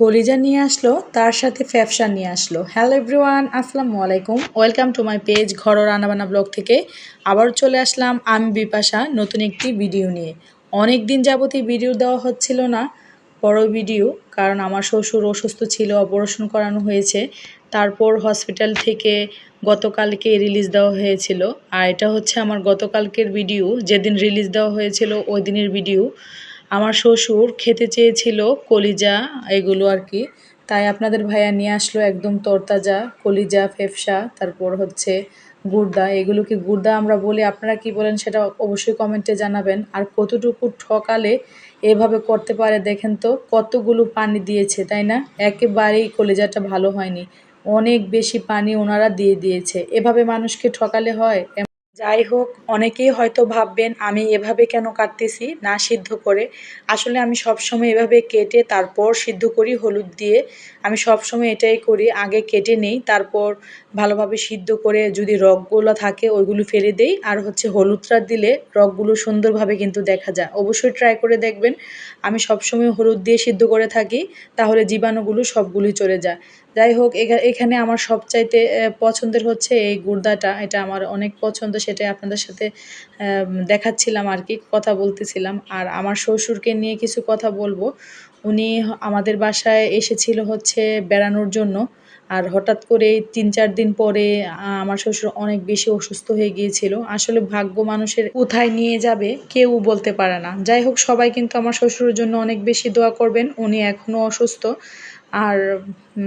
কলিজা নিয়ে আসলো, তার সাথে ফ্যাপসা নিয়ে আসলো। হ্যালো এভরিওয়ান, আসসালামু আলাইকুম। ওয়েলকাম টু মাই পেজ ঘর রান্নাবান্না ব্লগ থেকে। আবার চলে আসলাম আমি বিপাশা নতুন একটি ভিডিও নিয়ে। অনেক দিন যাবতই ভিডিও দেওয়া হচ্ছিল না, বড় ভিডিও, কারণ আমার শ্বশুর অসুস্থ ছিল, অপারেশন করানো হয়েছে। তারপর হসপিটাল থেকে গতকালকে রিলিজ দেওয়া হয়েছিল। আর এটা হচ্ছে আমার গতকালকের ভিডিও, যেদিন রিলিজ দেওয়া হয়েছিল ওই দিনের ভিডিও। আমার শ্বশুর খেতে চেয়েছিল কলিজা, এগুলো আর কি। তাই আপনাদের ভাইয়া নিয়ে আসলো একদম তরতাজা কলিজা, ফেফসা, তারপর হচ্ছে গুর্দা এগুলোকে গুর্দা আমরা বলি? আপনারা কি বলেন সেটা অবশ্যই কমেন্টে জানাবেন। আর কতটুকু ঠকালে এভাবে করতে পারে দেখেন তো, কতগুলো পানি দিয়েছে, তাই না? একেবারেই কলিজাটা ভালো হয়নি। অনেক বেশি পানি ওনারা দিয়ে দিয়েছে। এভাবে মানুষকে ঠকালে হয়? যাই হোক, অনেকেই হয়তো ভাববেন, আমি এভাবে কেন কাটতেছি? না সিদ্ধ করে। আসলে আমি সবসময় এভাবে কেটে তারপর সিদ্ধ করি হলুদ দিয়ে। আমি সবসময় এটাই করি, আগে কেটে নেই, তারপর ভালোভাবে সিদ্ধ করে যদি রগগুলো থাকে, ওইগুলো ফেলে দেই। আর হচ্ছে হলুদটা দিলে রগগুলো সুন্দরভাবে কিন্তু দেখা যায়। অবশ্যই ট্রাই করে দেখবেন। আমি সবসময় হলুদ দিয়ে সিদ্ধ করে থাকি, তাহলে জীবাণুগুলো সবগুলোই চলে যায়। যাই হোক এখানে আমার সবচাইতে পছন্দের হচ্ছে এই গুর্দাটা এটা আমার অনেক পছন্দ সেটাই আপনাদের সাথে দেখাচ্ছিলাম আর কি, কথা বলতেছিলাম। আর আমার শ্বশুরকে নিয়ে কিছু কথা বলব। উনি আমাদের বাসায় এসেছিল হচ্ছে বেড়ানোর জন্য। আর হঠাৎ করে তিন চার দিন পরে আমার শ্বশুর অনেক বেশি অসুস্থ হয়ে গিয়েছিল। আসলে ভাগ্য মানুষের কোথায় নিয়ে যাবে কেউ বলতে পারে না। যাই হোক, সবাই কিন্তু আমার শ্বশুরের জন্য অনেক বেশি দোয়া করবেন। উনি এখনও অসুস্থ। আর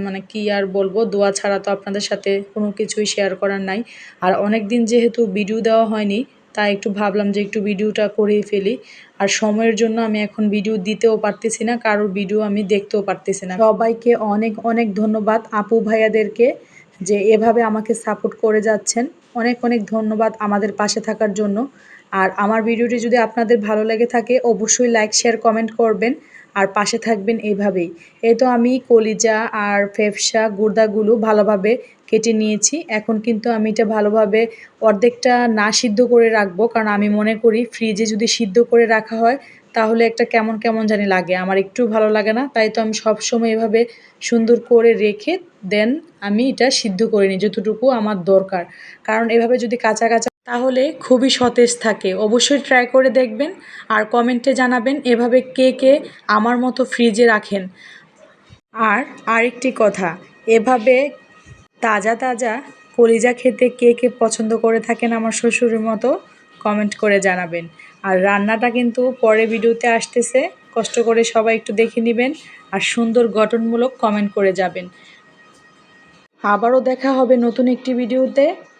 মানে কি আর বলব, দোয়া ছাড়া তো আপনাদের সাথে কোনো কিছুই শেয়ার করার নাই। আর অনেক দিন যেহেতু ভিডিও দেওয়া হয়নি, তাই একটু ভাবলাম যে একটু ভিডিওটা করেই ফেলি। আর সময়ের জন্য আমি এখন ভিডিও দিতেও পারতেছি না, কারোর ভিডিও আমি দেখতেও পারতেছি না। সবাইকে অনেক অনেক ধন্যবাদ আপু ভাইয়াদেরকে যে এভাবে আমাকে সাপোর্ট করে যাচ্ছেন। অনেক অনেক ধন্যবাদ আমাদের পাশে থাকার জন্য। আর আমার ভিডিওটি যদি আপনাদের ভালো লেগে থাকে, অবশ্যই লাইক শেয়ার কমেন্ট করবেন। আর পাশে থাকবেন এইভাবেই এই তো আমি কলিজা আর ফেফসা গুর্দাগুলো ভালোভাবে কেটে নিয়েছি। এখন কিন্তু আমি এটা ভালোভাবে অর্ধেকটা না সিদ্ধ করে রাখব, কারণ আমি মনে করি ফ্রিজে যদি সিদ্ধ করে রাখা হয়, তাহলে একটা কেমন কেমন জানি লাগে। আমার একটু ভালো লাগে না, তাই তো আমি সবসময় এভাবে সুন্দর করে রেখে দেন আমি এটা সিদ্ধ করে নিই, যতটুকু আমার দরকার। কারণ এভাবে যদি কাঁচা কাঁচা তাহলে খুবই সতেজ থাকে। অবশ্যই ট্রাই করে দেখবেন আর কমেন্টে জানাবেন এভাবে কে কে আমার মতো ফ্রিজে রাখেন। আর আরেকটি কথা, এভাবে তাজা তাজা কলিজা খেতে কে কে পছন্দ করে থাকেন আমার শ্বশুরের মতো কমেন্ট করে জানাবেন। আর রান্নাটা কিন্তু পরে ভিডিওতে আসতেছে, কষ্ট করে সবাই একটু দেখে নেবেন আর সুন্দর গঠনমূলক কমেন্ট করে যাবেন। আবারও দেখা হবে নতুন একটি ভিডিওতে।